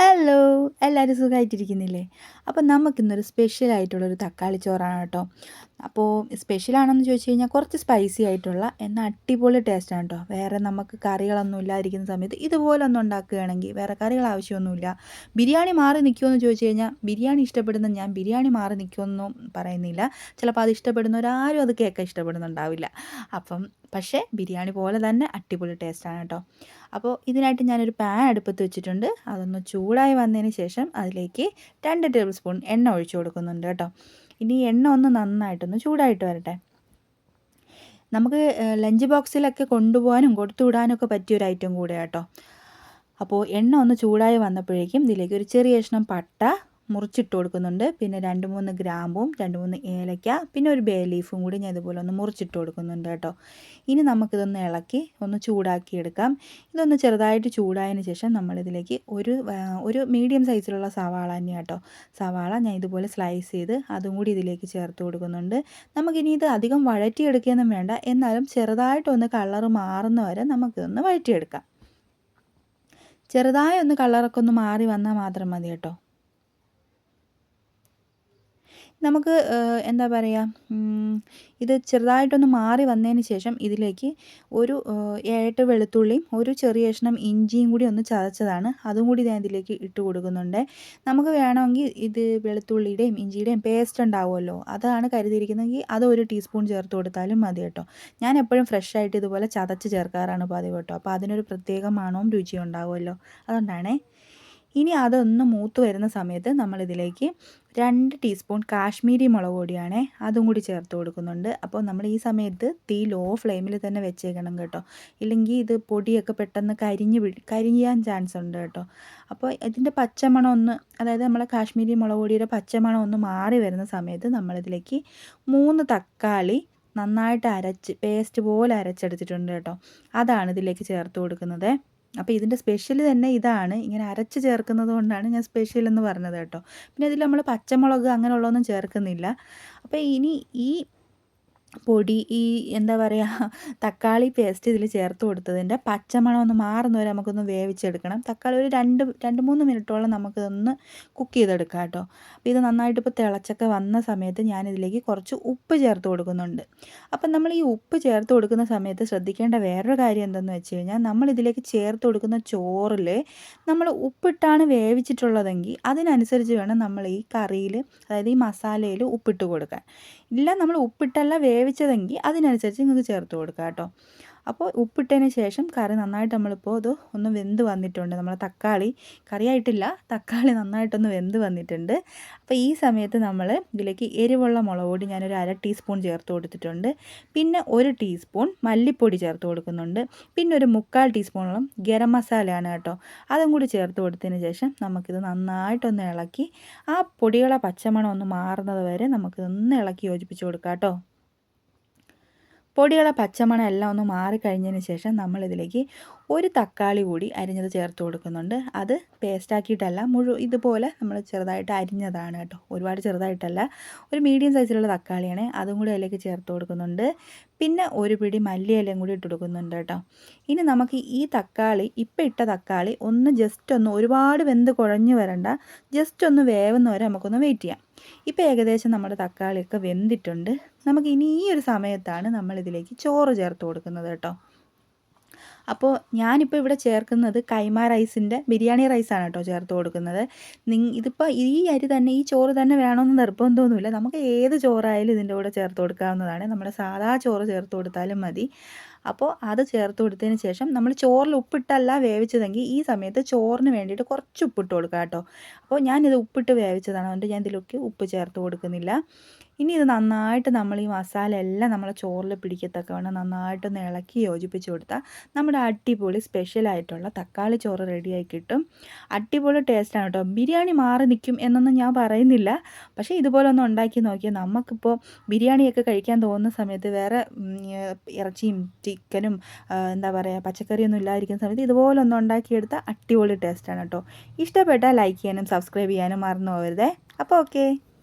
Hello എല്ലാവരും സുഖമായിട്ടിരിക്കുന്നില്ലേ അപ്പോൾ നമുക്കിന്നൊരു സ്പെഷ്യൽ ആയിട്ടുള്ളൊരു തക്കാളി ചോറാണ് കേട്ടോ. അപ്പോൾ സ്പെഷ്യലാണെന്ന് ചോദിച്ചു കഴിഞ്ഞാൽ കുറച്ച് സ്പൈസി ആയിട്ടുള്ള എന്നാൽ അടിപൊളി ടേസ്റ്റാണ് കേട്ടോ. വേറെ നമുക്ക് കറികളൊന്നും ഇല്ലാതിരിക്കുന്ന സമയത്ത് ഇതുപോലെ ഒന്ന് ഉണ്ടാക്കുകയാണെങ്കിൽ വേറെ കറികൾ ആവശ്യമൊന്നുമില്ല. ബിരിയാണി മാറി നിൽക്കുമെന്ന് ചോദിച്ചു കഴിഞ്ഞാൽ ബിരിയാണി ഇഷ്ടപ്പെടുന്ന ഞാൻ ബിരിയാണി മാറി നിൽക്കുമെന്നും പറയുന്നില്ല. ചിലപ്പോൾ അത് ഇഷ്ടപ്പെടുന്നവരാരും അത് കേൾക്കാൻ ഇഷ്ടപ്പെടുന്നുണ്ടാവില്ല. അപ്പം പക്ഷേ ബിരിയാണി പോലെ തന്നെ അടിപൊളി ടേസ്റ്റാണ് കേട്ടോ അപ്പോൾ ഇതിനായിട്ട് ഞാനൊരു പാൻ അടുപ്പത്ത് വെച്ചിട്ടുണ്ട്. അതൊന്ന് ചൂടായി വന്നതിന് ശേഷം അതിലേക്ക് രണ്ട് ടേബിൾ സ്പൂൺ എണ്ണ ഒഴിച്ചു കൊടുക്കുന്നുണ്ട് കേട്ടോ ഇനി എണ്ണ ഒന്ന് നന്നായിട്ടൊന്ന് ചൂടായിട്ട് വരട്ടെ. നമുക്ക് ലഞ്ച് ബോക്സിലൊക്കെ കൊണ്ടുപോകാനും കൊടുത്തു വിടാനൊക്കെ പറ്റിയ ഒരു ഐറ്റം കൂടെ കേട്ടോ അപ്പോൾ എണ്ണ ഒന്ന് ചൂടായി വന്നപ്പോഴേക്കും ഇതിലേക്ക് ഒരു ചെറിയ കഷ്ണം പട്ട മുറിച്ചിട്ട് കൊടുക്കുന്നുണ്ട്. പിന്നെ രണ്ട് മൂന്ന് ഗ്രാമ്പും രണ്ട് മൂന്ന് ഏലക്ക പിന്നെ ഒരു ബേ ലീഫും കൂടി ഞാൻ ഇതുപോലെ ഒന്ന് മുറിച്ചിട്ട് കൊടുക്കുന്നുണ്ട് കേട്ടോ. ഇനി നമുക്കിതൊന്ന് ഇളക്കി ഒന്ന് ചൂടാക്കി എടുക്കാം. ഇതൊന്ന് ചെറുതായിട്ട് ചൂടായതിന് ശേഷം നമ്മളിതിലേക്ക് ഒരു ഒരു മീഡിയം സൈസിലുള്ള സവാള തന്നെ കേട്ടോ. സവാള ഞാൻ ഇതുപോലെ സ്ലൈസ് ചെയ്ത് അതും കൂടി ഇതിലേക്ക് ചേർത്ത് കൊടുക്കുന്നുണ്ട്. നമുക്കിനി ഇത് അധികം വഴറ്റിയെടുക്കുകയൊന്നും വേണ്ട. എന്നാലും ചെറുതായിട്ടൊന്ന് കളർ മാറുന്ന വരെ നമുക്കിതൊന്ന് വഴറ്റിയെടുക്കാം. ചെറുതായി ഒന്ന് കളറൊക്കെ ഒന്ന് മാറി വന്നാൽ മാത്രം മതി കേട്ടോ. നമുക്ക് എന്താ പറയുക ഇത് ചെറുതായിട്ടൊന്ന് മാറി വന്നതിന് ശേഷം ഇതിലേക്ക് ഒരു ഏട്ട് വെളുത്തുള്ളിയും ഒരു ചെറിയ കഷ്ണം ഇഞ്ചിയും കൂടി ഒന്ന് ചതച്ചതാണ്. അതും കൂടി ഞാൻ ഇതിലേക്ക് ഇട്ട് കൊടുക്കുന്നുണ്ട്. നമുക്ക് വേണമെങ്കിൽ ഇത് വെളുത്തുള്ളിയുടെയും ഇഞ്ചിയുടെയും പേസ്റ്റ് ഉണ്ടാവുമല്ലോ. അതാണ് കരുതിയിരിക്കുന്നതെങ്കിൽ അത് ഒരു ടീസ്പൂൺ ചേർത്ത് കൊടുത്താലും മതി കേട്ടോ. ഞാൻ എപ്പോഴും ഫ്രഷ് ആയിട്ട് ഇതുപോലെ ചതച്ച് ചേർക്കാറാണ് പതിവ് കേട്ടോ. അപ്പോൾ അതിനൊരു പ്രത്യേക മണവും രുചിയും ഉണ്ടാവുമല്ലോ. അതുകൊണ്ടാണേ ഇനി അതൊന്ന് മൂത്ത് വരുന്ന സമയത്ത് നമ്മളിതിലേക്ക് രണ്ട് ടീസ്പൂൺ കാശ്മീരി മുളക് പൊടിയാണേ അതും കൂടി ചേർത്ത് കൊടുക്കുന്നുണ്ട്. അപ്പോൾ നമ്മൾ ഈ സമയത്ത് തീ ലോ ഫ്ലെയിമിൽ തന്നെ വെച്ചേക്കണം കേട്ടോ. ഇല്ലെങ്കിൽ ഇത് പൊടിയൊക്കെ പെട്ടെന്ന് കരിഞ്ഞ് കരിഞ്ഞാൻ ചാൻസ് ഉണ്ട് കേട്ടോ. അപ്പോൾ ഇതിന്റെ പച്ചമണം ഒന്ന് അതായത് നമ്മളെ കാശ്മീരി മുളക് പൊടിയുടെ പച്ചമണം ഒന്ന് മാറി വരുന്ന സമയത്ത് നമ്മളിതിലേക്ക് മൂന്ന് തക്കാളി നന്നായിട്ട് അരച്ച് പേസ്റ്റ് പോലെ അരച്ചെടുത്തിട്ടുണ്ട് കേട്ടോ. അതാണ് ഇതിലേക്ക് ചേർത്ത് കൊടുക്കുന്നത്. അപ്പോൾ ഇതിന്റെ സ്പെഷ്യൽ തന്നെ ഇതാണ്. ഇങ്ങനെ അരച്ച് ചേർക്കുന്നത് കൊണ്ടാണ് ഞാൻ സ്പെഷ്യൽ എന്ന് പറഞ്ഞത് കേട്ടോ. പിന്നെ ഇതിൽ നമ്മൾ പച്ചമുളക് അങ്ങനെയുള്ളതൊന്നും ചേർക്കുന്നില്ല. അപ്പോൾ ഇനി ഈ പൊടി ഈ എന്താ പറയുക തക്കാളി പേസ്റ്റ് ഇതിൽ ചേർത്ത് കൊടുത്തതിന്റെ പച്ചമണം ഒന്ന് മാറുന്നവരെ നമുക്കൊന്ന് വേവിച്ചെടുക്കണം. തക്കാളി ഒരു രണ്ട് രണ്ട് മൂന്ന് മിനിറ്റോളം നമുക്കിതൊന്ന് കുക്ക് ചെയ്തെടുക്കാം കേട്ടോ. അപ്പോൾ ഇത് നന്നായിട്ട് ഇപ്പോൾ തിളച്ചൊക്കെ വന്ന സമയത്ത് ഞാനിതിലേക്ക് കുറച്ച് ഉപ്പ് ചേർത്ത് കൊടുക്കുന്നുണ്ട്. അപ്പം നമ്മൾ ഈ ഉപ്പ് ചേർത്ത് കൊടുക്കുന്ന സമയത്ത് ശ്രദ്ധിക്കേണ്ട വേറൊരു കാര്യം എന്തെന്ന് വെച്ച് കഴിഞ്ഞാൽ നമ്മൾ ഇതിലേക്ക് ചേർത്ത് കൊടുക്കുന്ന ചോറിൽ നമ്മൾ ഉപ്പിട്ടാണ് വേവിച്ചിട്ടുള്ളതെങ്കിൽ അതിനനുസരിച്ച് വേണം നമ്മൾ ഈ കറിയിൽ അതായത് ഈ മസാലയിൽ ഉപ്പിട്ട് കൊടുക്കാൻ. ഇല്ല നമ്മൾ ഉപ്പിട്ടല്ല വേവിച്ചതെങ്കിൽ അതിനനുസരിച്ച് നിങ്ങൾക്ക് ചേർത്ത് കൊടുക്കാം കേട്ടോ അപ്പോൾ ഉപ്പിട്ടതിന് ശേഷം കറി നന്നായിട്ട് നമ്മളിപ്പോൾ അത് ഒന്ന് വെന്ത് വന്നിട്ടുണ്ട്. നമ്മൾ തക്കാളി കറിയായിട്ടില്ല തക്കാളി നന്നായിട്ടൊന്ന് വെന്ത് വന്നിട്ടുണ്ട്. അപ്പോൾ ഈ സമയത്ത് നമ്മൾ ഇതിലേക്ക് എരിവുള്ള മുളക് പൊടി ഞാനൊരു അര ടീസ്പൂൺ ചേർത്ത് കൊടുത്തിട്ടുണ്ട്. പിന്നെ ഒരു ടീസ്പൂൺ മല്ലിപ്പൊടി ചേർത്ത് കൊടുക്കുന്നുണ്ട്. പിന്നെ ഒരു മുക്കാൽ ടീസ്പൂണോളം ഗരം മസാലയാണ് കേട്ടോ. അതും കൂടി ചേർത്ത് കൊടുത്തതിന് ശേഷം നമുക്കിത് നന്നായിട്ടൊന്ന് ഇളക്കി ആ പൊടികളെ പച്ചമണം ഒന്ന് മാറുന്നത് വരെ നമുക്കിതൊന്ന് ഇളക്കി യോജിപ്പിച്ച് കൊടുക്കാം കേട്ടോ. പൊടികളെ പച്ചമണം എല്ലാം ഒന്ന് മാറിക്കഴിഞ്ഞതിന് ശേഷം നമ്മളിതിലേക്ക് ഒരു തക്കാളി കൂടി അരിഞ്ഞത് ചേർത്ത് കൊടുക്കുന്നുണ്ട്. അത് പേസ്റ്റാക്കിയിട്ടല്ല മുഴു ഇതുപോലെ നമ്മൾ ചെറുതായിട്ട് അരിഞ്ഞതാണ് കേട്ടോ. ഒരുപാട് ചെറുതായിട്ടല്ല ഒരു മീഡിയം സൈസിലുള്ള തക്കാളിയാണ്. അതും കൂടി അതിലേക്ക് ചേർത്ത് കൊടുക്കുന്നുണ്ട്. പിന്നെ ഒരു പിടി മല്ലിയിലയും കൂടി ഇട്ട് കൊടുക്കുന്നുണ്ട് കേട്ടോ. ഇനി നമുക്ക് ഈ തക്കാളി ഇപ്പം ഇട്ട തക്കാളി ഒന്ന് ജസ്റ്റ് ഒന്ന് ഒരുപാട് വെന്ത് കുഴഞ്ഞു വരണ്ട ജസ്റ്റ് ഒന്ന് വേവുന്നവരെ നമുക്കൊന്ന് വെയിറ്റ് ചെയ്യാം. ഇപ്പോൾ ഏകദേശം നമ്മുടെ തക്കാളിയൊക്കെ വെന്തിട്ടുണ്ട്. നമുക്ക് ഇനി ഈ ഒരു സമയത്താണ് നമ്മളിതിലേക്ക് ചോറ് ചേർത്ത് കൊടുക്കുന്നത് കേട്ടോ. അപ്പോൾ ഞാനിപ്പോൾ ഇവിടെ ചേർക്കുന്നത് കൈമ റൈസിന്റെ ബിരിയാണി റൈസാണ് കേട്ടോ ചേർത്ത് കൊടുക്കുന്നത്. ഇതിപ്പോൾ ഈ അരി തന്നെ ഈ ചോറ് തന്നെ വേണമെന്ന് നിർബന്ധമൊന്നുമില്ല. നമുക്ക് ഏത് ചോറായാലും ഇതിന്റെ കൂടെ ചേർത്ത് കൊടുക്കാവുന്നതാണ്. നമ്മുടെ സാധാ ചോറ് ചേർത്ത് കൊടുത്താലും മതി. അപ്പോൾ അത് ചേർത്ത് കൊടുത്തതിന് ശേഷം നമ്മൾ ചോറിൽ ഉപ്പിട്ടല്ല വേവിച്ചതെങ്കിൽ ഈ സമയത്ത് ചോറിന് വേണ്ടിയിട്ട് കുറച്ച് ഉപ്പിട്ട് കൊടുക്കുക കേട്ടോ. അപ്പോൾ ഞാനിത് ഉപ്പിട്ട് വേവിച്ചതാണ്. അതുകൊണ്ട് ഞാൻ ഇതിലൊക്കെ ഉപ്പ് ചേർത്ത് കൊടുക്കുന്നില്ല. ഇനി ഇത് നന്നായിട്ട് നമ്മൾ ഈ മസാല എല്ലാം നമ്മളെ ചോറിൽ പിടിക്കത്തക്ക വേണം നന്നായിട്ടൊന്ന് ഇളക്കി യോജിപ്പിച്ച് കൊടുത്താൽ നമ്മുടെ അടിപൊളി സ്പെഷ്യലായിട്ടുള്ള തക്കാളി ചോറ് റെഡിയായി കിട്ടും. അടിപൊളി ടേസ്റ്റാണ് കേട്ടോ ബിരിയാണി മാറി നിൽക്കും എന്നൊന്നും ഞാൻ പറയുന്നില്ല. പക്ഷേ ഇതുപോലെ ഒന്ന് ഉണ്ടാക്കി നോക്കിയാൽ നമുക്കിപ്പോൾ ബിരിയാണിയൊക്കെ കഴിക്കാൻ തോന്നുന്ന സമയത്ത് വേറെ ഇറച്ചിയും ചിക്കനും എന്താ പറയുക പച്ചക്കറിയൊന്നും ഇല്ലാതിരിക്കുന്ന സമയത്ത് ഇതുപോലെ ഒന്ന് ഉണ്ടാക്കിയെടുത്ത അടിപൊളി ടേസ്റ്റാണ് കേട്ടോ ഇഷ്ടപ്പെട്ടാൽ ലൈക്ക് ചെയ്യാനും സബ്സ്ക്രൈബ് ചെയ്യാനും മറന്നു പോകരുതേ. അപ്പോൾ ഓക്കെ